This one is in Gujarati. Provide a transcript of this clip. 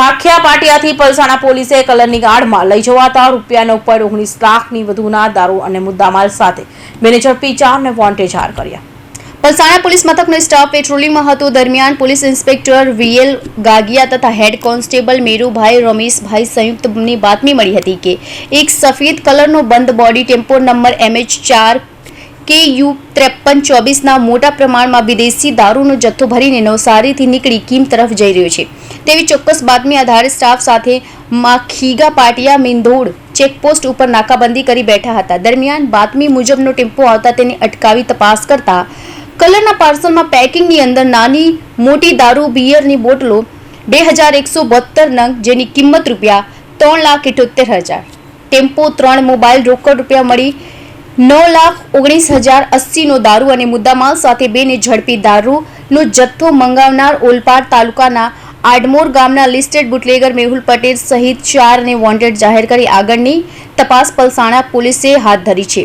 ભાખિયા પાટિયાથી પલસાણા પોલીસે કલરની ગાર્ડમાં લઈ જવાતા રૂપિયાનો ઉપર ઓગણીસ લાખની વધુના દારૂ અને મુદ્દામાલ સાથે બેને ઝડપી ચારને વોન્ટેજ હાર કર્યા. પલસાણા પોલીસ મથકનો સ્ટાફ પેટ્રોલિંગમાં હતો. દરમિયાન પોલીસ ઇન્સ્પેક્ટર વીએલ ગાગિયા તથા હેડ કોન્સ્ટેબલ મેરુભાઈ રમેશભાઈ સંયુક્તની બાતમી મળી હતી કે એક સફેદ કલરનો બંધ બોડી, ટેમ્પો નંબર એમએચ ચાર કે યુ ત્રેપન ચોવીસના મોટા પ્રમાણમાં વિદેશી દારૂનો જથ્થો ભરીને નવસારીથી નીકળી કીમ તરફ જઈ રહ્યો છે. તેવી ચોક્કસ બાતમી આધારે સ્ટાફ સાથે માખીગા પાટિયા મિંધોડ ચેકપોસ્ટ ઉપર નાકાબંધી કરી બેઠા હતા. દરમિયાન બાતમી મુજબનો ટેમ્પો આવતા તેને અટકાવી તપાસ કરતા કલરના પાર્સલમાં પેકિંગની અંદર નાની મોટી દારૂ બિયરની બોટલો બે હજાર એકસો બોતેર નંગ જેની કિંમત રૂપિયા ત્રણ લાખ ઇઠોતેર હજાર. ટેમ્પો ત્રણ મોબાઈલ રોકડ રૂપિયા મળી નવ લાખ ઓગણીસ હજાર અસ્સીનો દારૂ અને મુદ્દામાલ સાથે બેને ઝડપી દારૂનો જથ્થો મંગાવનાર ઓલપાડ તાલુકાના આડમોર ગામના લિસ્ટેડ બુટલેગર મેહુલ પટેલ સહિત ચારને વોન્ટેડ જાહેર કરી આગળની તપાસ પલસાણા પોલીસે હાથ ધરી છે.